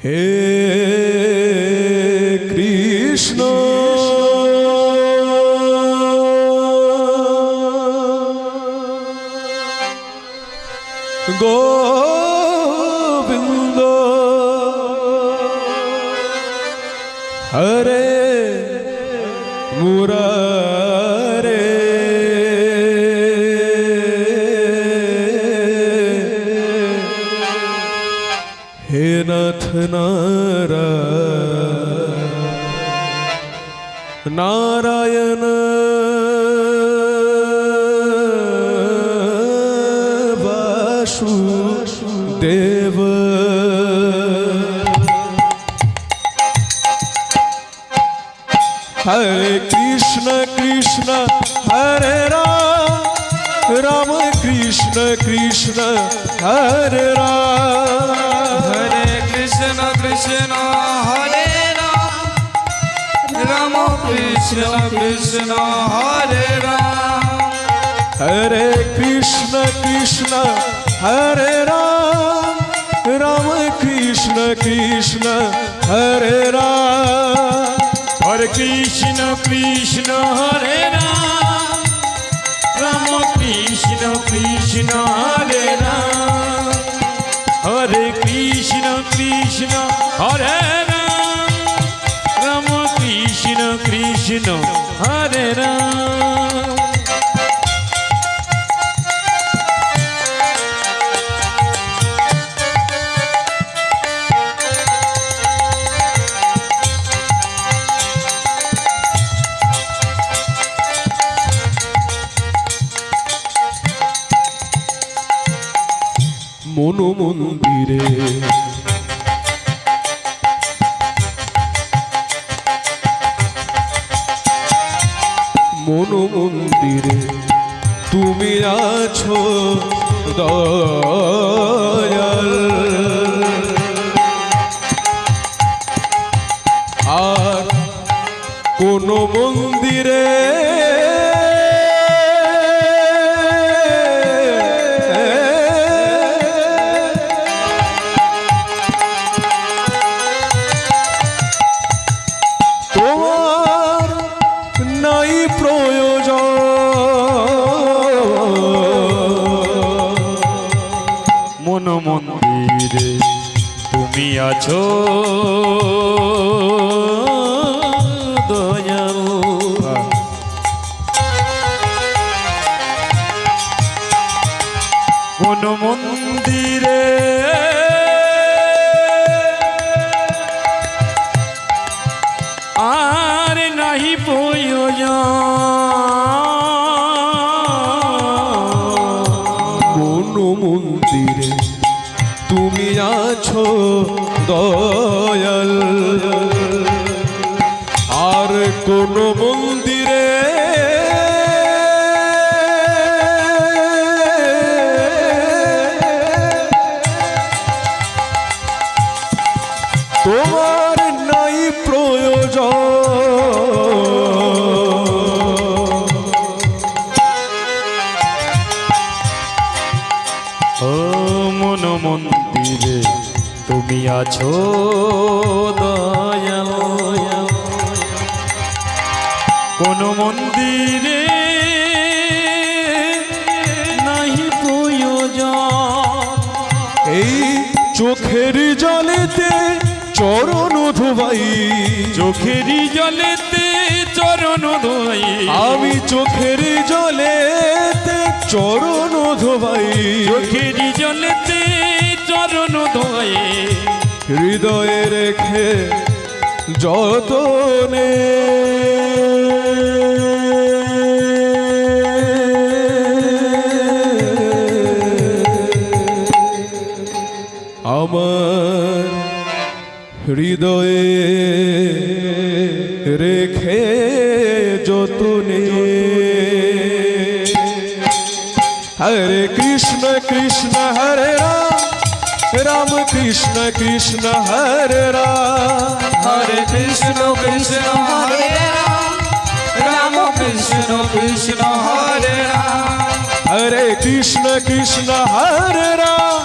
Hey. হরে কৃষ্ণ কৃষ্ণ হরে রাম। রাম কৃষ্ণ কৃষ্ণ হরে রাম। হরে কৃষ্ণ কৃষ্ণ হরে রাম। রাম কৃষ্ণ কৃষ্ণ হরে রাম। হরে কৃষ্ণ কৃষ্ণ হরে রাম। রাম কৃষ্ণ কৃষ্ণ হরে রাম। হরে কৃষ্ণ কৃষ্ণ হরে রাম। রাম কৃষ্ণ কৃষ্ণ হরে রাম। হরে কৃষ্ণ কৃষ্ণ হরে রাম। রাম কৃষ্ণ কৃষ্ণ হরে রাম। তুমি আছো দয়াল। আর কোন মন্দিরে তোমার নাই প্রয়োজন। মন্দিরে তুমি আছো। কোন মন্দিরে আর নাহি প্রয়োজন তোমার নাই প্রয়োজন। ও মন মন্দিরে তুমি আছো, দয়াল। কোন মন্দিরে নাহি প্রয়োজন। এই চোখের জলেতে চরণ ধোবাই। চোখেরই জলেতে চরণ ধুবাই। আমি চোখের জলেতে চরণ ধোবাই। চোখেরই জলেতে চরণ ধোয় হৃদয়ে রেখে যতনে কৃষ্ণ হরে রাম। হরে কৃষ্ণ কৃষ্ণ হরে রাম। রাম কৃষ্ণ কৃষ্ণ হরে রাম। হরে কৃষ্ণ কৃষ্ণ হরে রাম।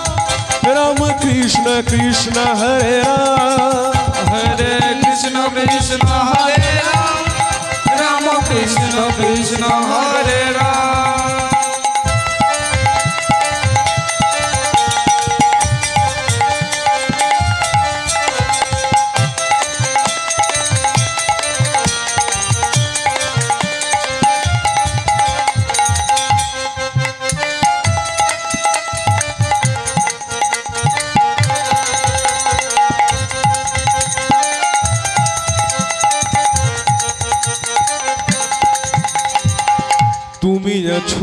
রাম কৃষ্ণ কৃষ্ণ হরে রাম। হরে কৃষ্ণ কৃষ্ণ হরে রাম। রাম কৃষ্ণ কৃষ্ণ হরে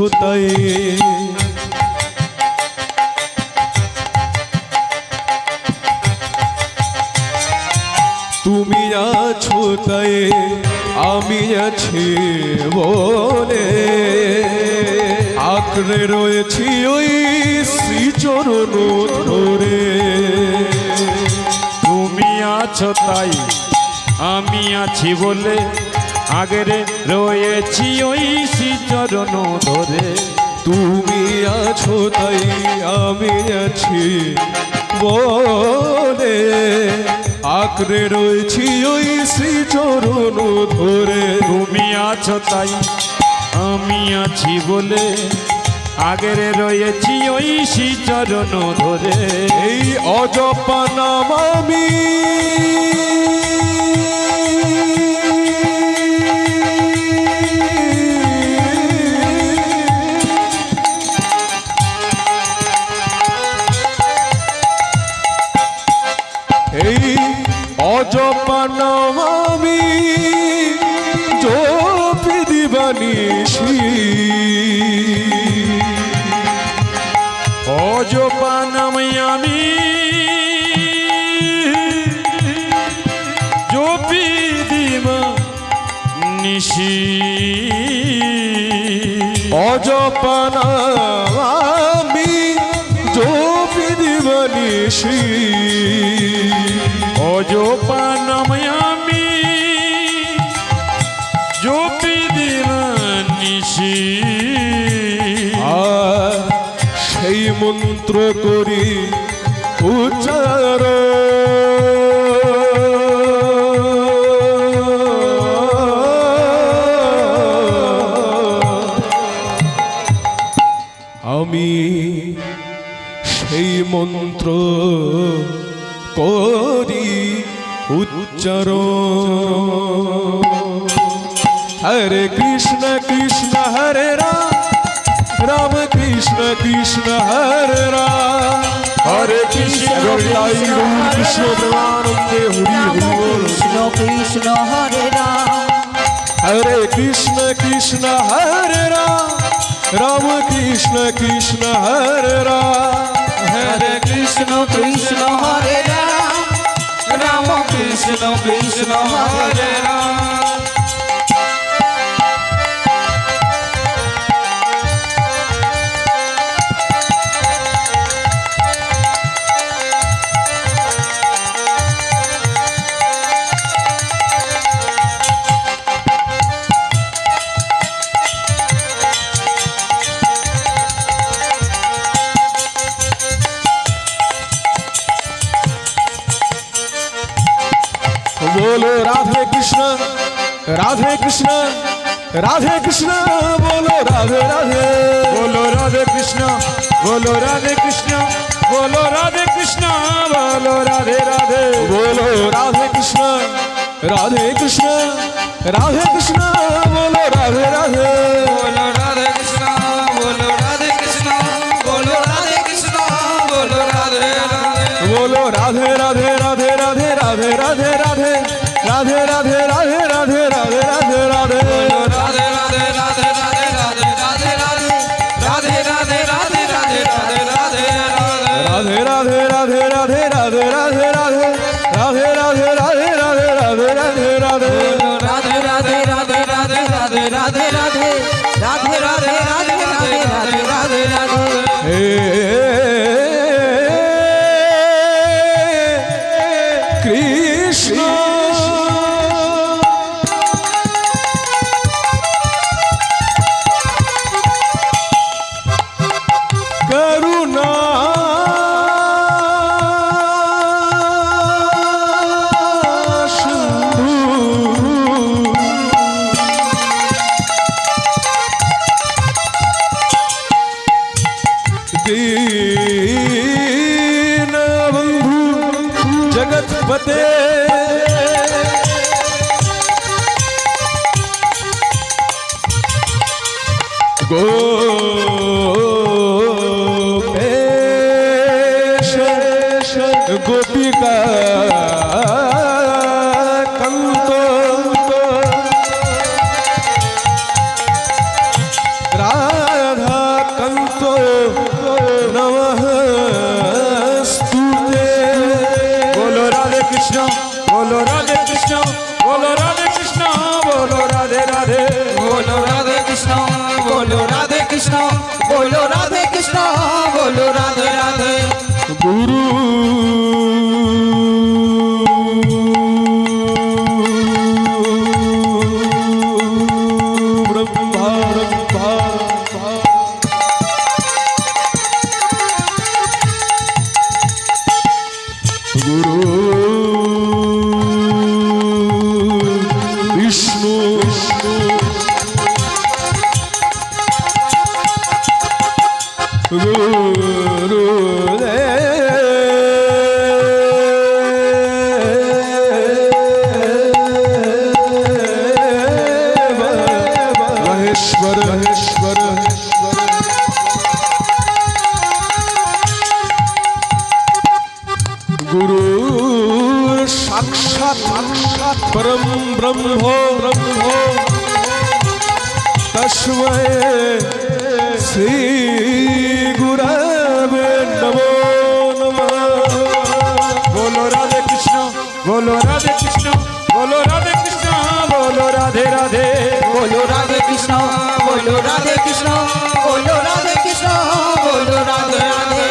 তুমি তুমি আছো তাই আমি আছি বলে। আঁকড়ে রয়েছি ওই শ্রীচরণ ধরে। তুমি আছো তাই আমি আছি বলে আগেরে রয়েছি ওই চরণ ধরে। তুমি আছো তাই আমি আছি বলে। আঁকড়ে রয়েছি ওই শ্রীচরণ ধরে। তুমি আছো তাই আমি আছি বলে। আগেরে রয়েছি ওই চরণ ধরে। এই অজপা নাম সপনা আমি জপি দিবানিছি অজপানাম আমি জপি দিবানিছি অজপানাম আমি জপি দিবানিছি অজপ মন্ত্র করি উচ্চার গৌরাই গৌর কৃষ্ণ প্রেমানন্দে হরি হরি কৃষ্ণ কৃষ্ণ হরে রাম। হরে কৃষ্ণ কৃষ্ণ হরে রাম। রাম কৃষ্ণ কৃষ্ণ হরে রাম। হরে কৃষ্ণ কৃষ্ণ হরে রাম। রাম কৃষ্ণ কৃষ্ণ হরে রাম। রাধে কৃষ্ণ বলো রাধে রাধে। বলো রাধে কৃষ্ণ বলো রাধে কৃষ্ণ বলো রাধে কৃষ্ণ বলো রাধে রাধে। বলো রাধে কৃষ্ণ রাধে কৃষ্ণ রাধে কৃষ্ণ বলো রাধে রাধে। ராதே ராதே ராதே ராதே ராதே ராதே ராதே ராதே ராதே ராதே ராதே ராதே ராதே ராதே ராதே ராதே ராதே बते Oh. महेश्वर महेश्वर गुरु साक्षात साक्षात परम ब्रह्मो ब्रह्मो तस्मै श्री गुरवे नमो नमः बोलो राधे कृष्ण बोलो राधे कृष्ण बोलो राधे বলো রাধে রাধে। বলো রাধে কৃষ্ণ বলো রাধে কৃষ্ণ বলো রাধে কৃষ্ণ বলো রাধে রাধে।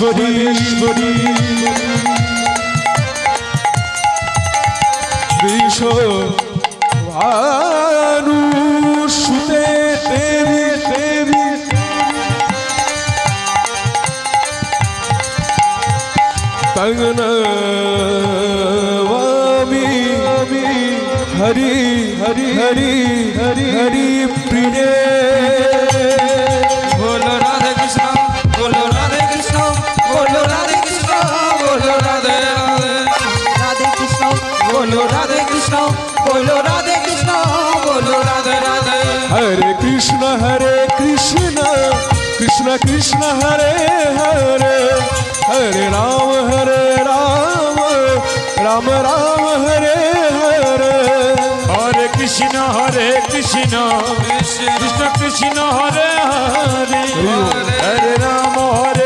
ভবেশ্বরী বিষ সুতে দেবী দেবী তগনবামি হরি হরি হরি হরি হরি প্রিয়। বলো রাধে কৃষ্ণ বলো রাধে রাধে। হরে কৃষ্ণ হরে কৃষ্ণ কৃষ্ণ কৃষ্ণ হরে হরে। হরে রাম হরে রাম রাম রাম হরে হরে। হরে কৃষ্ণ হরে কৃষ্ণ কৃষ্ণ কৃষ্ণ। হরে। হরে হরে রাম হরে